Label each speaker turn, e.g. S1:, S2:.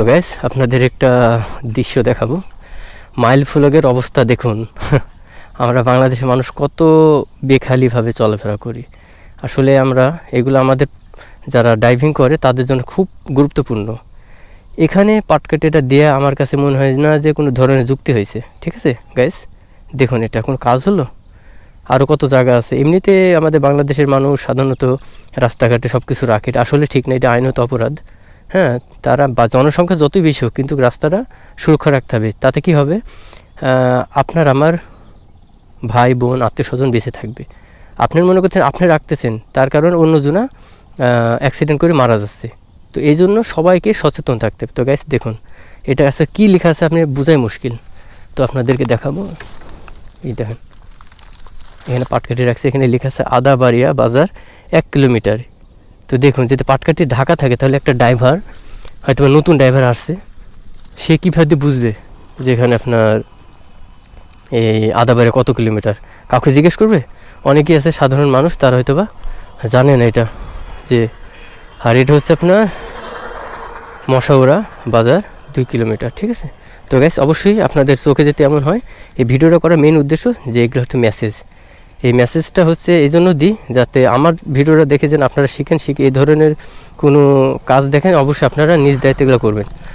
S1: তো গ্যাস আপনাদের একটা দৃশ্য দেখাবো। মাইল ফলকের অবস্থা দেখুন। আমরা বাংলাদেশের মানুষ কত বেখালিভাবে চলাফেরা করি। আসলে আমরা এগুলো আমাদের যারা ডাইভিং করে, তাদের জন্য খুব গুরুত্বপূর্ণ। এখানে পাটকাঠিটা দেওয়া আমার কাছে মনে হয় না যে কোনো ধরনের যুক্তি হয়েছে। ঠিক আছে গাইস দেখুন, এটা কোনো কাজ হলো। আরও কত জায়গা আছে। এমনিতে আমাদের বাংলাদেশের মানুষ সাধারণত রাস্তাঘাটে সব কিছু রাখে। আসলে ঠিক না, এটা আইনত অপরাধ। হ্যাঁ তারা বা জনসংখ্যা যতই বেশি হোক, কিন্তু রাস্তাটা সুরক্ষা রাখতে হবে। তাতে কি হবে? আপনার আমার ভাই, বোন আত্মীয় স্বজন বেঁচে থাকবে। আপনি মনে করছেন আপনি রাখতেছেন, তার কারণ অন্যজনা অ্যাক্সিডেন্ট করে মারা যাচ্ছে। তো এই জন্য সবাইকে সচেতন থাকতে হবে। তো গাইস দেখুন, এটা আছে, কী লেখা আছে আপনি বোঝাই মুশকিল। তো আপনাদেরকে দেখাবো। এই দেখেন, এখানে পাটকাঠি রাখছে, এখানে লেখা আছে, আদাবাড়িয়া বাজার, এক কিলোমিটার। তো দেখুন, যদি পাটকাঠি ঢাকা থাকে, তাহলে একটা ড্রাইভার হয়তো নতুন ড্রাইভার আসছে, সে কীভাবে বুঝবে যে এখানে আপনার এই আদাবাড়ি কত কিলোমিটার? কাউকে জিজ্ঞেস করবে? অনেকেই আছে সাধারণ মানুষ, তারা হয়তো বা জানে না এটা, যে আর এটা হচ্ছে আপনার মশাউরা বাজার দুই কিলোমিটার, ঠিক আছে? তো গ্যাস অবশ্যই আপনাদের চোখে যেতে এমন হয়, এই ভিডিওটা করার মেন উদ্দেশ্য যে এগুলো হচ্ছে মেসেজ এই মেসেজটা হচ্ছে এই জন্য দিই যাতে আমার ভিডিওটা দেখে যেন আপনারা শিখেন, শিখে এই ধরনের কোনো কাজ দেখেন, অবশ্যই আপনারা নিজ দায়িত্বগুলো করবেন।